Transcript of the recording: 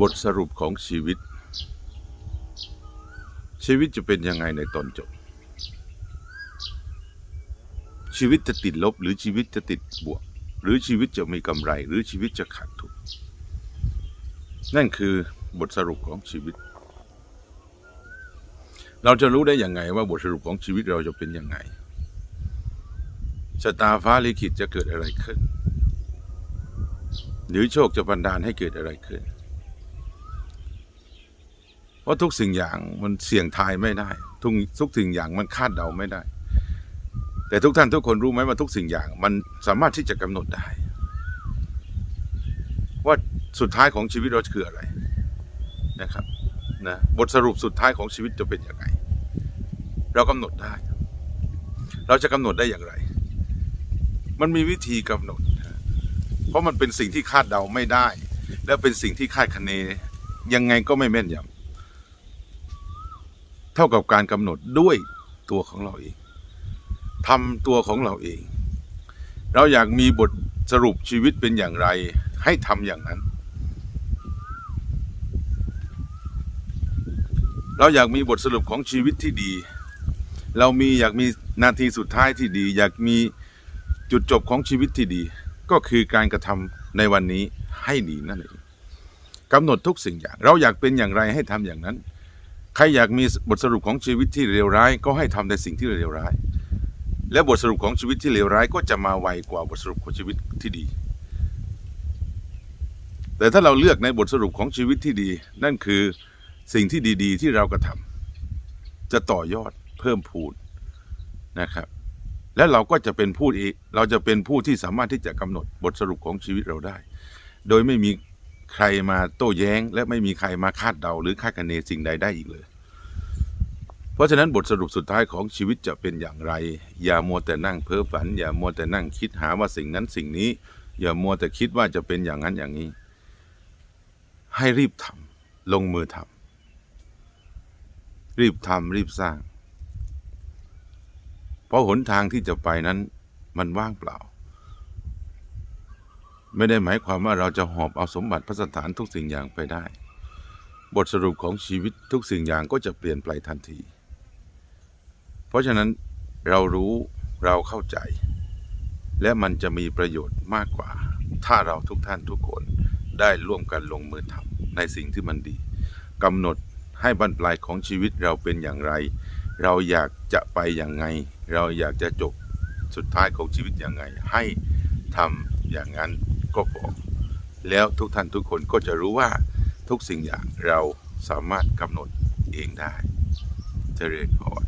บทสรุปของชีวิต ชีวิตจะเป็นยังไงในตอนจบ ชีวิตจะติดลบหรือชีวิตจะติดบวก หรือชีวิตจะมีกำไร หรือชีวิตจะขาดทุนนั่นคือบทสรุปของชีวิต เราจะรู้ได้อยังไงว่าบทสรุปของชีวิตเราจะเป็นยังไงชะตาฟ้าลิขิตจะเกิดอะไรขึ้น หรือโชคจะบันดาลให้เกิดอะไรขึ้น เพราะทุกสิ่งอย่างมันเสี่ยงทายไม่ได้ ทุกทุกสิ่งอย่างมันคาดเดาไม่ได้ แต่ทุกท่านทุกคนรู้ไหมว่าทุกสิ่งอย่าง มันสามารถที่จะกำหนดได้ ว่าสุดท้ายของชีวิตเราคืออะไรนะครับนะบทสรุปสุดท้ายของชีวิตจะเป็นยังไง เรากำหนดได้ เราจะกำหนดได้อย่างไร มันมีวิธีกำหนด เพราะมันเป็นสิ่งที่คาดเดาไม่ได้ และเป็นสิ่งที่คาดคะเนยังไงก็ไม่แม่นยำ เท่ากับการกำหนดด้วยตัวของเราเองทำตัวของเราเอง เราอยากมีบทสรุปชีวิตเป็นอย่างไร ให้ทำอย่างนั้น เราอยากมีบทสรุปของชีวิตที่ดี เรามีอยากมีนาทีสุดท้ายที่ดี อยากมีจุดจบของชีวิตที่ดี ก็คือการกระทำในวันนี้ให้ดีนั่นเองกำหนดทุกสิ่งอย่าง เราอยากเป็นอย่างไรให้ทำอย่างนั้น ใครอยากมีบทสรุปของชีวิตที่เลวร้าย ก็ให้ทำในสิ่งที่เลวร้าย และบทสรุปของชีวิตที่เลวร้ายก็จะมาไวกว่าบทสรุปของชีวิตที่ดี แต่ถ้าเราเลือกในบทสรุปของชีวิตที่ดี นั่นคือสิ่งที่ดีๆ ที่เรากระทำจะต่อยอดเพิ่มพูนนะครับ และเราก็จะเป็นผู้อีกเราจะเป็นผู้ที่สามารถที่จะกำหนดบทสรุปของชีวิตเราได้ โดยไม่มี ใครมาโต้แย้ง และไม่มีใครมาคาดเดา หรือคาดคะเนสิ่งใดได้อีกเลย เพราะฉะนั้นบทสรุปสุดท้ายของชีวิตจะเป็นอย่างไร อย่ามัวแต่นั่งเพ้อฝัน อย่ามัวแต่นั่งคิดหาว่าสิ่งนั้นสิ่งนี้ อย่ามัวแต่คิดว่าจะเป็นอย่างนั้นอย่างนี้ ให้รีบทำลงมือทำรีบทำรีบสร้าง เพราะหนทางที่จะไปนั้นมันว่างเปล่า ไม่ได้หมายความว่าเราจะหอบเอาสมบัติพระสถานทุกสิ่งอย่างไปได้ บทสรุปของชีวิตทุกสิ่งอย่างก็จะเปลี่ยนไปทันที เพราะฉะนั้นเรารู้เราเข้าใจ และมันจะมีประโยชน์มากกว่า ถ้าเราทุกท่านทุกคนได้ร่วมกันลงมือทำในสิ่งที่มันดีกำหนดให้บรรปลายของชีวิตเราเป็นอย่างไร เราอยากจะไปอย่างไง เราอยากจะจบสุดท้ายของชีวิตอย่างไง ให้ทำอย่างนั้น ก็พอแล้วทุกท่านทุกคนก็จะรู้ว่าทุกสิ่งอย่างเราสามารถกำหนดเองได้ เจริญพร